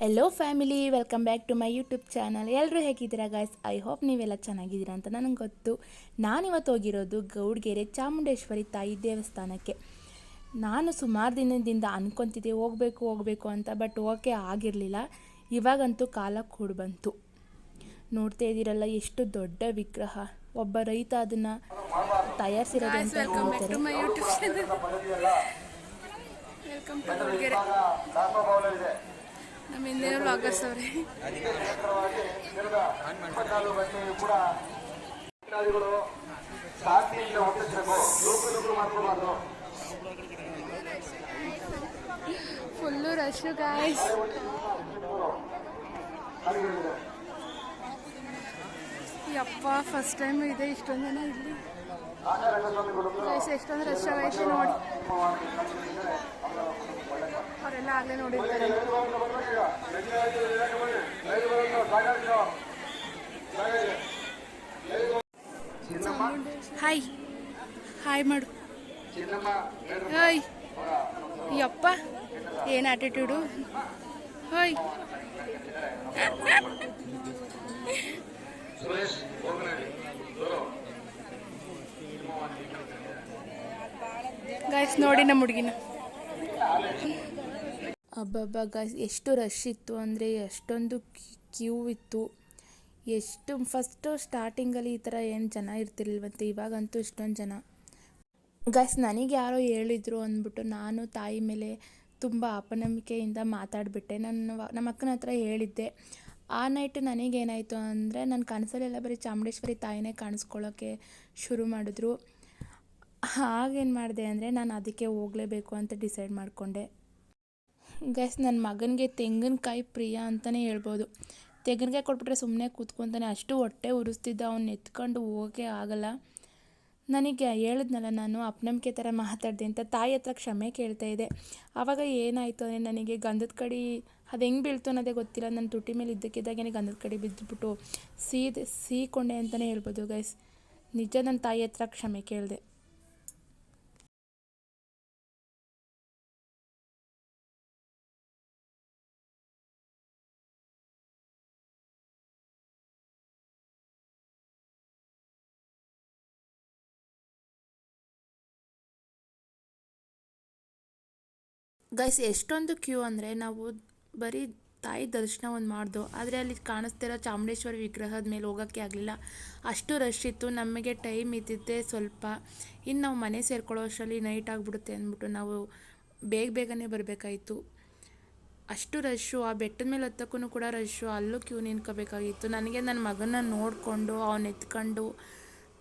Hello family welcome back to my YouTube channel ಎಲ್ಲರೂ ಹೇಗಿದ್ದೀರಾ guys I hope ನೀವೆಲ್ಲ ಚೆನ್ನಾಗಿದ್ದೀರಾ ಅಂತ ನನಗೆ ಗೊತ್ತು. ನಾನಿವತ್ತು ಹೋಗಿರೋದು ಗೌಡ್ಗೆರೆ ಚಾಮುಂಡೇಶ್ವರಿ ತಾಯಿ ದೇವಸ್ಥಾನಕ್ಕೆ. ನಾನು ಸುಮಾರು ದಿನದಿಂದ ಅನ್ಕೊತಿದ್ದೆ ಹೋಗಬೇಕು ಹೋಗಬೇಕು ಅಂತ ಬಟ್ ಓಕೆ ಆಗಿರಲಿಲ್ಲ. ಇವಾಗಂತೂ ಕಾಲ ಕೂಡ ಬಂತು. ನೋಡ್ತಾ ಇದ್ದೀರಲ್ಲ ಎಷ್ಟು ದೊಡ್ಡ ವಿಗ್ರಹ. ಒಬ್ಬ ರೈತ ಅದನ್ನು ತಯಾರಿಸಿರೋದು ಅಂತ ವೆಲ್ಕಮ್ ಬ್ಯಾಕ್ ಹೇಳ್ತಾರೆ. To my YouTube channel welcome ನಮ್ಮ ಹಿಂದೆ ಬ್ಲಾಗರ್ಸ್ ಅವರೇ. ಫುಲ್ಲು ರಶ್ ಗಾಯ್ಸ್ ಯಪ್ಪ ಫಸ್ಟ್ ಟೈಮ್ ಇದೆ, ಇಷ್ಟೊಂದು ಜನ ಇಲ್ಲಿ. ಎಷ್ಟೊಂದು ರಶ್ ಆಗೈತೆ ನೋಡಿ. ಅವರೆಲ್ಲ ಆಗಲೇ ನೋಡಿರ್ತಾರೆ. ಹಾಯ್ ಹಾಯ್ ಮಾಡು. ಹಾಯ್ ಯಪ್ಪ ಏನು ಆಟಿಟ್ಯೂಡು ಹಾಯ್ ಗಾಯ್ಸ್ ನೋಡಿ ನಮ್ಮ ಹುಡುಗಿನ. ಅಬ್ಬಬ್ಬ ಗಾಯ್ಸ್ ಎಷ್ಟು ರಶ್ ಇತ್ತು ಅಂದರೆ ಎಷ್ಟೊಂದು ಕ್ಯೂ ಇತ್ತು. ಎಷ್ಟು ಫಸ್ಟು ಸ್ಟಾರ್ಟಿಂಗಲ್ಲಿ ಈ ಥರ ಏನು ಜನ ಇರ್ತಿರ್ಲಿಲ್ವಂತೆ ಇವಾಗಂತೂ ಇಷ್ಟೊಂದು ಜನ. ಗಾಯ್ಸ್ ನನಗೆ ಯಾರೋ ಹೇಳಿದ್ರು ಅಂದ್ಬಿಟ್ಟು ನಾನು ತಾಯಿ ಮೇಲೆ ತುಂಬ ಅಪನಂಬಿಕೆಯಿಂದ ಮಾತಾಡಿಬಿಟ್ಟೆ. ನನ್ನ ನಮ್ಮ ಅಕ್ಕನ ಹತ್ರ ಹೇಳಿದ್ದೆ. ಆ ನೈಟ್ ನನಗೇನಾಯಿತು ಅಂದರೆ ನನ್ನ ಕನಸಲ್ಲೆಲ್ಲ ಬರೀ ಚಾಮುಂಡೇಶ್ವರಿ ತಾಯಿನೇ ಕಾಣಿಸ್ಕೊಳ್ಳೋಕ್ಕೆ ಶುರು ಮಾಡಿದ್ರು. ಆಗೇನು ಮಾಡಿದೆ ಅಂದರೆ ನಾನು ಅದಕ್ಕೆ ಹೋಗಲೇಬೇಕು ಅಂತ ಡಿಸೈಡ್ ಮಾಡಿಕೊಂಡೆ. ಗೈಸ್ ನನ್ನ ಮಗನಿಗೆ ತೆಂಗಿನಕಾಯಿ ಪ್ರಿಯ ಅಂತಲೇ ಹೇಳ್ಬೋದು. ತೆಂಗಿನಕಾಯಿ ಕೊಟ್ಬಿಟ್ರೆ ಸುಮ್ಮನೆ ಕೂತ್ಕೊತಾನೆ ಅಷ್ಟು ಹೊಟ್ಟೆ ಉರಿಸ್ತಿದ್ದ, ಅವ್ನು ಎತ್ಕೊಂಡು ಹೋಗೇ ಆಗಲ್ಲ. ನನಗೆ ಹೇಳಿದ್ನಲ್ಲ, ನಾನು ಅಪ್ನಂಬಿಕೆ ಥರ ಮಾತಾಡಿದೆ ಅಂತ ತಾಯಿ ಹತ್ರ ಕ್ಷಮೆ ಕೇಳ್ತಾ ಇದ್ದೆ ಆವಾಗ ಏನಾಯಿತು ಅಂದರೆ ನನಗೆ ಗಂಧದ ಕಡಿ ಅದು ಹೆಂಗೆ ಬೀಳ್ತು ಅನ್ನೋದೇ ಗೊತ್ತಿಲ್ಲ. ನನ್ನ ತುಟಿ ಮೇಲೆ ಇದ್ದಕ್ಕಿದ್ದಾಗೇ ಗಂಧದ ಕಡಿ ಬಿದ್ದುಬಿಟ್ಟು ಸೀದೆ, ಸೀಕೊಂಡೆ ಅಂತಲೇ ಹೇಳ್ಬೋದು ಗೈಸ್ ನಿಜ ನನ್ನ ತಾಯಿ ಹತ್ರ ಕ್ಷಮೆ ಕೇಳಿದೆ. ಗೈಸ್, ಎಷ್ಟೊಂದು ಕ್ಯೂ ಅಂದರೆ ನಾವು ಬರೀ ತಾಯಿ ದರ್ಶನ ಒಂದು ಮಾಡ್ದು, ಆದರೆ ಅಲ್ಲಿ ಕಾಣಿಸ್ತಿರೋ ಚಾಮುಂಡೇಶ್ವರಿ ವಿಗ್ರಹದ ಮೇಲೆ ಹೋಗೋಕ್ಕೆ ಆಗಲಿಲ್ಲ. ಅಷ್ಟು ರಶ್ ಇತ್ತು, ನಮಗೆ ಟೈಮ್ ಇದ್ದಿದ್ದೆ ಸ್ವಲ್ಪ. ಇನ್ನು ನಾವು ಮನೆ ಸೇರ್ಕೊಳ್ಳೋ ಅಷ್ಟರಲ್ಲಿ ನೈಟ್ ಆಗಿಬಿಡುತ್ತೆ ಅಂದ್ಬಿಟ್ಟು ನಾವು ಬೇಗ ಬೇಗನೆ ಬರಬೇಕಾಯಿತು. ಅಷ್ಟು ರಶ್ಶು ಆ ಬೆಟ್ಟದ ಮೇಲೆ ಹತ್ತಕ್ಕೂ ಕೂಡ ರಶ್ಶು ಅಲ್ಲೂ ಕ್ಯೂ ನಿಂತ್ಕೋಬೇಕಾಗಿತ್ತು. ನನಗೆ ನನ್ನ ಮಗನ ನೋಡಿಕೊಂಡು, ಅವನ ಎತ್ಕೊಂಡು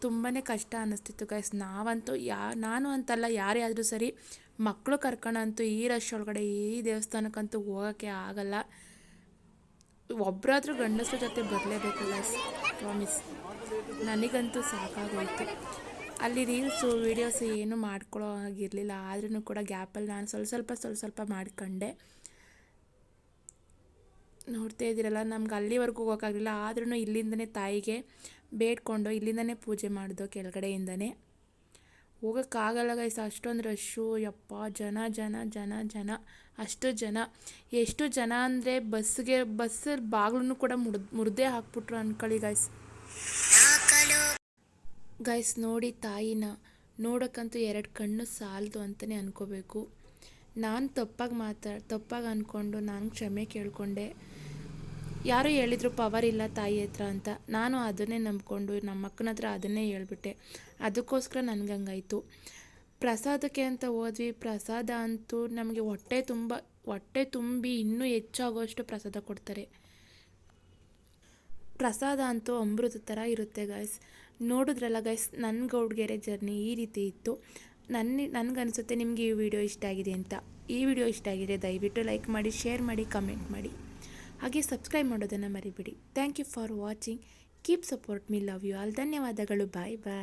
ತುಂಬಾ ಕಷ್ಟ ಅನ್ನಿಸ್ತಿತ್ತು ಗೈಸ್. ನಾವಂತೂ ಯಾ, ನಾನು ಅಂತಲ್ಲ, ಯಾರೇ ಆದರೂ ಸರಿ ಮಕ್ಕಳು ಕರ್ಕೊಂಡಂತೂ ಈ ರಶ್ ಒಳಗಡೆ ಈ ದೇವಸ್ಥಾನಕ್ಕಂತೂ ಹೋಗೋಕ್ಕೆ ಆಗಲ್ಲ. ಒಬ್ಬರಾದ್ರೂ ಗಂಡಸ್ರ ಜೊತೆ ಬರಲೇಬೇಕಲ್ಲ ಪ್ರಾಮಿಸ್ ನನಗಂತೂ ಸಾಕಾಗೋಯ್ತು. ಅಲ್ಲಿ ರೀಲ್ಸು ವೀಡಿಯೋಸ್ ಏನು ಮಾಡ್ಕೊಳ್ಳೋ ಆಗಿರಲಿಲ್ಲ ಆದ್ರೂ ಕೂಡ ಗ್ಯಾಪಲ್ಲಿ ನಾನು ಸ್ವಲ್ಪ ಸ್ವಲ್ಪ ಸ್ವಲ್ಪ ಸ್ವಲ್ಪ ಮಾಡ್ಕೊಂಡೆ. ನೋಡ್ತಾ ಇದ್ದೀರಲ್ಲ, ನಮ್ಗೆ ಅಲ್ಲಿವರೆಗೂ ಹೋಗೋಕ್ಕಾಗಲಿಲ್ಲ ಆದ್ರೂ ಇಲ್ಲಿಂದನೇ ತಾಯಿಗೆ ಬೇಡ್ಕೊಂಡು ಇಲ್ಲಿಂದನೇ ಪೂಜೆ ಮಾಡಿದೋ ಕೆಳಗಡೆಯಿಂದನೇ. ಹೋಗೋಕ್ಕಾಗಲ್ಲ ಗೈಸ್ ಅಷ್ಟೊಂದು ರಶ್ಶು ಯಪ್ಪ, ಜನ ಜನ ಜನ ಜನ. ಅಷ್ಟು ಜನ. ಎಷ್ಟು ಜನ ಅಂದರೆ ಬಸ್ಸಿಗೆ ಬಸ್ಸಲ್ಲಿ ಬಾಗ್ಲೂ ಕೂಡ ಮುಡ್ ಮುರಿದೇ ಹಾಕ್ಬಿಟ್ರು ಅಂದ್ಕೊಳ್ಳಿ ಗೈಸ್ ಗೈಸ್ ನೋಡಿ ತಾಯಿನ. ನೋಡೋಕ್ಕಂತೂ ಎರಡು ಕಣ್ಣು ಸಾಲದು ಅಂತಲೇ ಅನ್ಕೋಬೇಕು. ನಾನು ತಪ್ಪಾಗಿ ಮಾತಾಡಿ ತಪ್ಪಾಗಿ ಅಂದ್ಕೊಂಡು ನಾನು ಕ್ಷಮೆ ಕೇಳಿಕೊಂಡೆ. ಯಾರೋ ಹೇಳಿದರು ಪವರ್ ಇಲ್ಲ ತಾಯಿ ಹತ್ರ ಅಂತ. ನಾನು ಅದನ್ನೇ ನಂಬಿಕೊಂಡು ನಮ್ಮ ಅಕ್ಕನ ಹತ್ರ ಅದನ್ನೇ ಹೇಳ್ಬಿಟ್ಟೆ. ಅದಕ್ಕೋಸ್ಕರ ನನಗೆ ಹಂಗಾಯಿತು. ಪ್ರಸಾದಕ್ಕೆ ಅಂತ ಹೋದ್ವಿ. ಪ್ರಸಾದ ಅಂತೂ ನಮಗೆ ಹೊಟ್ಟೆ ತುಂಬ, ಹೊಟ್ಟೆ ತುಂಬಿ ಇನ್ನೂ ಹೆಚ್ಚಾಗೋಷ್ಟು ಪ್ರಸಾದ ಕೊಡ್ತಾರೆ. ಪ್ರಸಾದ ಅಂತೂ ಅಮೃತ ಥರ ಇರುತ್ತೆ ಗಾಯ್ಸ್ ನೋಡಿದ್ರಲ್ಲ ಗೈಸ್ ನನ್ನ ಗೌಡ್ಗೆರೆ ಜರ್ನಿ ಈ ರೀತಿ ಇತ್ತು. ನನ್ನ ನನಗನ್ಸುತ್ತೆ ನಿಮಗೆ ಈ ವಿಡಿಯೋ ಇಷ್ಟ ಆಗಿದೆ ಅಂತ. ಈ ವಿಡಿಯೋ ಇಷ್ಟ ಆಗಿದೆ, ದಯವಿಟ್ಟು ಲೈಕ್ ಮಾಡಿ ಶೇರ್ ಮಾಡಿ ಕಮೆಂಟ್ ಮಾಡಿ. ಹಾಗೆ ಸಬ್ಸ್ಕ್ರೈಬ್ ಮಾಡೋದನ್ನು ಮರಿಬೇಡಿ. Thank you for watching keep support me love you all ಧನ್ಯವಾದಗಳು. Bye bye